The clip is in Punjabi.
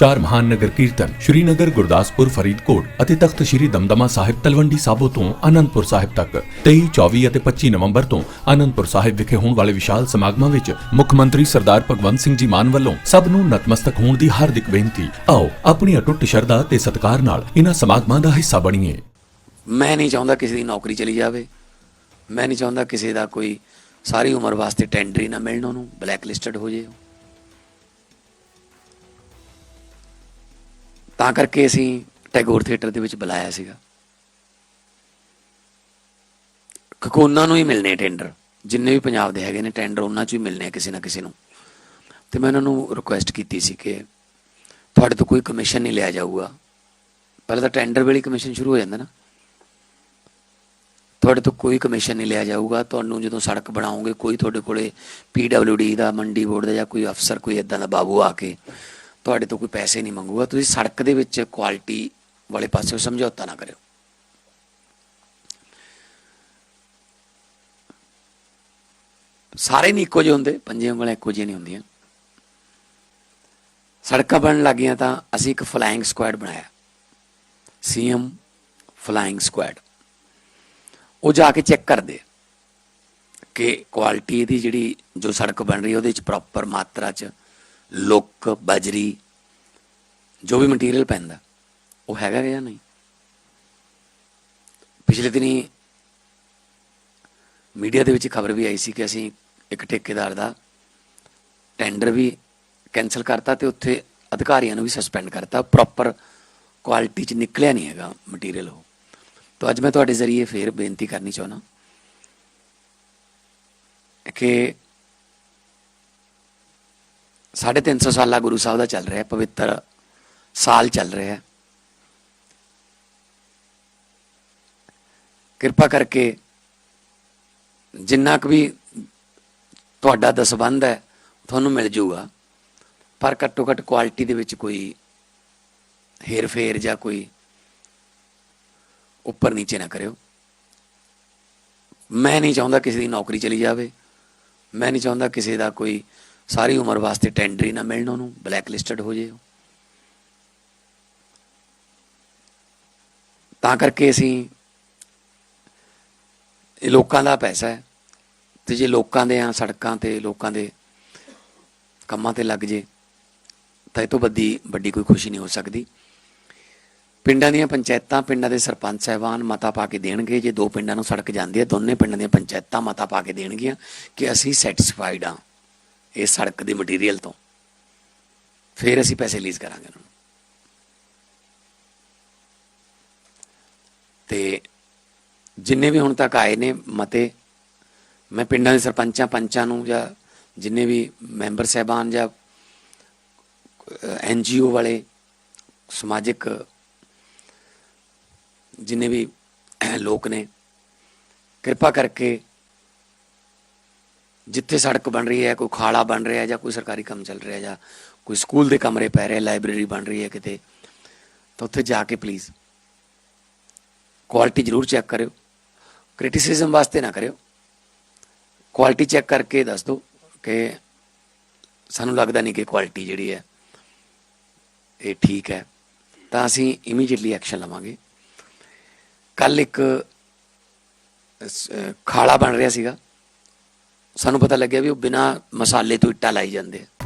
ਚਾਰ ਮਹਾਨ ਨਗਰ ਕੀਰਤਨ ਸ਼੍ਰੀਨਗਰ, ਗੁਰਦਾਸਪੁਰ, ਫਰੀਦਕੋਟ ਅਤੇ ਤਖਤ ਸ਼੍ਰੀ ਦਮਦਮਾ ਸਾਹਿਬ ਤਲਵੰਡੀ ਸਾਬੋ ਤੋਂ ਆਨੰਦਪੁਰ ਸਾਹਿਬ ਤੱਕ। 23 24 ਅਤੇ 25 ਨਵੰਬਰ ਤੋਂ ਆਨੰਦਪੁਰ ਸਾਹਿਬ ਵਿਖੇ ਹੋਣ ਵਾਲੇ ਵਿਸ਼ਾਲ ਸਮਾਗਮਾਂ ਵਿੱਚ ਮੁੱਖ ਮੰਤਰੀ ਸਰਦਾਰ ਭਗਵੰਤ ਸਿੰਘ ਜੀ ਮਾਨ ਵੱਲੋਂ ਸਭ ਨੂੰ ਨਤਮਸਤਕ ਹੋਣ ਦੀ ਹਾਰਦਿਕ ਬੇਨਤੀ। ਆਓ, ਆਪਣੀ ਅਟੁੱਟ ਸ਼ਰਧਾ ਤੇ ਸਤਿਕਾਰ ਨਾਲ ਇਹਨਾਂ ਸਮਾਗਮਾਂ ਦਾ ਹਿੱਸਾ ਬਣੀਏ। ਮੈਂ ਨਹੀਂ ਚਾਹੁੰਦਾ ਕਿਸੇ ਦੀ ਨੌਕਰੀ ਚਲੀ ਜਾਵੇ। ਮੈਂ ਨਹੀਂ ਚਾਹੁੰਦਾ ਕਿਸੇ ਦਾ ਕੋਈ ਸਾਰੀ ਉਮਰ ਵਾਸਤੇ ਟੈਂਡਰ ਹੀ ਨਾ ਮਿਲਣ ਉਹਨੂੰ ਬਲੈਕ ਲਿਸਟਡ ਹੋ ਜੇ ਤਾਂ ਕਰਕੇ ਅਸੀਂ ਟੈਗੋਰ ਥੀਏਟਰ ਦੇ ਵਿੱਚ ਬੁਲਾਇਆ ਸੀਗਾ। ਕਿਉਂਕਿ ਉਹਨਾਂ ਨੂੰ ਹੀ ਮਿਲਨੇ ਟੈਂਡਰ, ਜਿੰਨੇ ਵੀ ਪੰਜਾਬ ਦੇ ਹੈਗੇ ਨੇ ਟੈਂਡਰ, ਉਹਨਾਂ ਚ ਹੀ ਮਿਲਨੇ ਕਿਸੇ ਨਾ ਕਿਸੇ ਨੂੰ। ਤੇ ਮੈਂ ਉਹਨਾਂ ਨੂੰ ਰਿਕੁਐਸਟ ਕੀਤੀ ਸੀ ਕਿ ਤੁਹਾਡੇ ਤੋਂ ਕੋਈ ਕਮਿਸ਼ਨ ਨਹੀਂ ਲਿਆ ਜਾਊਗਾ। ਪਹਿਲਾਂ ਤਾਂ ਟੈਂਡਰ ਵੇਲੇ ਕਮਿਸ਼ਨ ਸ਼ੁਰੂ ਹੋ ਜਾਂਦਾ ਨਾ। ਤੁਹਾਡੇ ਤੋਂ ਕੋਈ ਕਮਿਸ਼ਨ ਨਹੀਂ ਲਿਆ ਜਾਊਗਾ। ਤੁਹਾਨੂੰ ਜਦੋਂ ਸੜਕ ਬਣਾਉਂਗੇ ਕੋਈ ਤੁਹਾਡੇ ਕੋਲੇ ਡੀ ਦਾ, ਮੰਡੀ ਬੋਰਡ ਦਾ ਜਾਂ ਕੋਈ ਅਫਸਰ ਕੋਈ ਇਦਾਂ ਦਾ ਬਾਬੂ ਆ ਕੇ ਤੁਹਾਡੇ ਤੋਂ ਕੋਈ ਪੈਸੇ ਨਹੀਂ ਮੰਗੂਗਾ, ਤੁਸੀਂ ਸੜਕ ਦੇ ਵਿੱਚ ਕੁਆਲਿਟੀ ਵਾਲੇ ਪਾਸੇ ਸਮਝੌਤਾ ਨਾ ਕਰਿਓ। ਸਾਰੇ ਨਹੀਂ ਇੱਕੋ ਜਿਹੇ ਹੁੰਦੇ ਪੰਜੇ ਉਂਗਲਾਂ ਇੱਕੋ ਜਿਹੀਆਂ ਨਹੀਂ ਹੁੰਦੀਆਂ। ਸੜਕਾਂ ਬਣਨ ਲੱਗੀਆਂ ਤਾਂ ਅਸੀਂ ਇੱਕ ਫਲਾਈਂਗ ਸਕੁਐਡ ਬਣਾਇਆ। ਸੀਐਮ ਫਲਾਈਂਗ ਸਕੁਐਡ ਉਹ ਜਾ ਕੇ ਚੈੱਕ ਕਰਦੇ ਕਿ ਕੁਆਲਿਟੀ ਦੀ ਜਿਹੜੀ ਜੋ ਸੜਕ ਬਣ ਰਹੀ ਹੈ, ਉਹਦੇ ਵਿੱਚ ਪ੍ਰੋਪਰ ਮਾਤਰਾ ਚ ਲੁੱਕ, ਬਜਰੀ, ਜੋ ਵੀ ਮਟੀਰੀਅਲ ਪੈਂਦਾ, ਉਹ ਹੈਗਾ ਜਾਂ ਨਹੀਂ? ਪਿਛਲੇ ਦਿਨੀ ਮੀਡੀਆ ਦੇ ਵਿੱਚ ਖਬਰ ਵੀ ਆਈ ਸੀ ਕਿ ਅਸੀਂ ਇੱਕ ਠੇਕੇਦਾਰ ਦਾ ਟੈਂਡਰ ਵੀ ਕੈਨਸਲ ਕਰਤਾ ਤੇ ਉੱਥੇ ਅਧਿਕਾਰੀਆਂ ਨੂੰ ਵੀ ਸਸਪੈਂਡ ਕਰਤਾ। ਪ੍ਰੋਪਰ ਕੁਆਲਿਟੀ ਚ ਨਿਕਲਿਆ ਨਹੀਂ ਹੈਗਾ ਮਟੀਰੀਅਲ ਉਹ। ਤਾਂ ਅੱਜ ਮੈਂ ਤੁਹਾਡੇ ਜ਼ਰੀਏ ਫੇਰ ਬੇਨਤੀ ਕਰਨੀ ਚਾਹੁੰਦਾ ਕਿ 350 ਸਾਲਾ ਗੁਰੂ ਸਾਹਿਬ ਦਾ ਚੱਲ ਰਿਹਾ, ਪਵਿੱਤਰ ਸਾਲ ਚੱਲ ਰਿਹਾ। ਹੈ ਕਿਰਪਾ ਕਰਕੇ ਜਿੰਨਾ ਕੁ ਵੀ ਤੁਹਾਡਾ ਦਸਬੰਦ ਹੈ, ਤੁਹਾਨੂੰ ਮਿਲ ਜਾਊਗਾ ਪਰ ਘੱਟੋ ਘੱਟ ਕੁਆਲਿਟੀ ਦੇ ਵਿੱਚ ਕੋਈ ਹੇਰ ਫੇਰ ਜਾਂ ਕੋਈ ਉੱਪਰ ਨੀਚੇ ਨਾ ਕਰਿਓ। ਮੈਂ ਨਹੀਂ ਚਾਹੁੰਦਾ ਕਿਸੇ ਦੀ ਨੌਕਰੀ ਚਲੀ ਜਾਵੇ। ਮੈਂ ਨਹੀਂ ਚਾਹੁੰਦਾ ਕਿਸੇ ਦਾ ਕੋਈ ਸਾਰੀ ਉਮਰ ਵਾਸਤੇ ਟੈਂਡਰ ਹੀ ਨਾ ਮਿਲਣ ਉਹਨੂੰ ਬਲੈਕ ਲਿਸਟਡ ਹੋ ਜੇ ਤਾਂ ਕਰਕੇ ਅਸੀਂ ਇਹ ਲੋਕਾਂ ਦਾ ਪੈਸਾ ਹੈ, ਤੇ ਜੇ ਲੋਕਾਂ ਦੇ ਆ ਸੜਕਾਂ ਤੇ, ਲੋਕਾਂ ਦੇ ਕੰਮਾਂ ਤੇ ਲੱਗ ਜੇ, ਤਾਂ ਇਹ ਤੋਂ ਵੱਡੀ ਵੱਡੀ ਕੋਈ ਖੁਸ਼ੀ ਨਹੀਂ ਹੋ ਸਕਦੀ। ਪਿੰਡਾਂ ਦੀਆਂ ਪੰਚਾਇਤਾਂ ਪਿੰਡਾਂ ਦੇ ਸਰਪੰਚ ਸਾਹਿਬਾਨ ਮਤਾ ਪਾ ਕੇ ਦੇਣਗੇ, ਜੇ ਦੋ ਪਿੰਡਾਂ ਨੂੰ ਸੜਕ ਜਾਂਦੀ ਹੈ, ਦੋਨੇ ਪਿੰਡਾਂ ਦੀਆਂ ਪੰਚਾਇਤਾਂ ਮਤਾ ਪਾ ਕੇ ਦੇਣਗੀਆਂ ਕਿ ਅਸੀਂ ਸੈਟੀਸਫਾਈਡ ਹਾਂ ਇਹ ਸੜਕ ਦੇ ਮਟੀਰੀਅਲ ਤੋਂ। ਫਿਰ ਅਸੀਂ ਪੈਸੇ ਰਿਲੀਜ਼ ਕਰਾਂਗੇ ਉਹਨਾਂ ਨੂੰ। ਤੇ ਜਿੰਨੇ ਵੀ ਹੁਣ ਤੱਕ ਆਏ ਨੇ ਮਤੇ, ਮੈਂ ਪਿੰਡਾਂ ਦੇ ਸਰਪੰਚਾਂ, ਪੰਚਾਂ ਨੂੰ ਜਾਂ ਜਿੰਨੇ ਵੀ ਮੈਂਬਰ ਸਹਿਬਾਨ ਜਾਂ ਐਨਜੀਓ ਵਾਲੇ, ਸਮਾਜਿਕ ਜਿੰਨੇ ਵੀ ਲੋਕ ਨੇ, ਕਿਰਪਾ ਕਰਕੇ ਜਿੱਥੇ ਸੜਕ ਬਣ ਰਹੀ ਹੈ, ਕੋਈ ਖਾਲਾ ਬਣ ਰਿਹਾ ਜਾਂ ਕੋਈ ਸਰਕਾਰੀ ਕੰਮ ਚੱਲ ਰਿਹਾ ਜਾਂ ਕੋਈ ਸਕੂਲ ਦੇ ਕਮਰੇ ਪੈ ਰਹੇ, ਲਾਇਬ੍ਰੇਰੀ ਬਣ ਰਹੀ ਹੈ ਕਿਤੇ, ਤਾਂ ਉੱਥੇ ਜਾ ਕੇ ਪਲੀਜ਼ ਕੁਆਲਿਟੀ ਜ਼ਰੂਰ ਚੈੱਕ ਕਰਿਓ। ਕ੍ਰਿਟਿਸਿਜ਼ਮ ਵਾਸਤੇ ਨਾ ਕਰਿਓ। ਕੁਆਲਿਟੀ ਚੈੱਕ ਕਰਕੇ ਦੱਸ ਦਿਓ ਕਿ ਸਾਨੂੰ ਲੱਗਦਾ ਨਹੀਂ ਕਿ ਕੁਆਲਿਟੀ ਜਿਹੜੀ ਹੈ, ਇਹ ਠੀਕ ਹੈ। ਤਾਂ ਅਸੀਂ ਇਮੀਡੀਏਟਲੀ ਐਕਸ਼ਨ ਲਵਾਂਗੇ। ਕੱਲ ਇੱਕ ਖਾਲਾ ਬਣ ਰਿਹਾ ਸੀਗਾ। ਸਾਨੂੰ ਪਤਾ ਲੱਗਿਆ ਵੀ ਉਹ ਬਿਨਾ ਮਸਾਲੇ ਤੋਂ ਇੱਟਾਂ ਲਾਈ ਜਾਂਦੇ ਆ।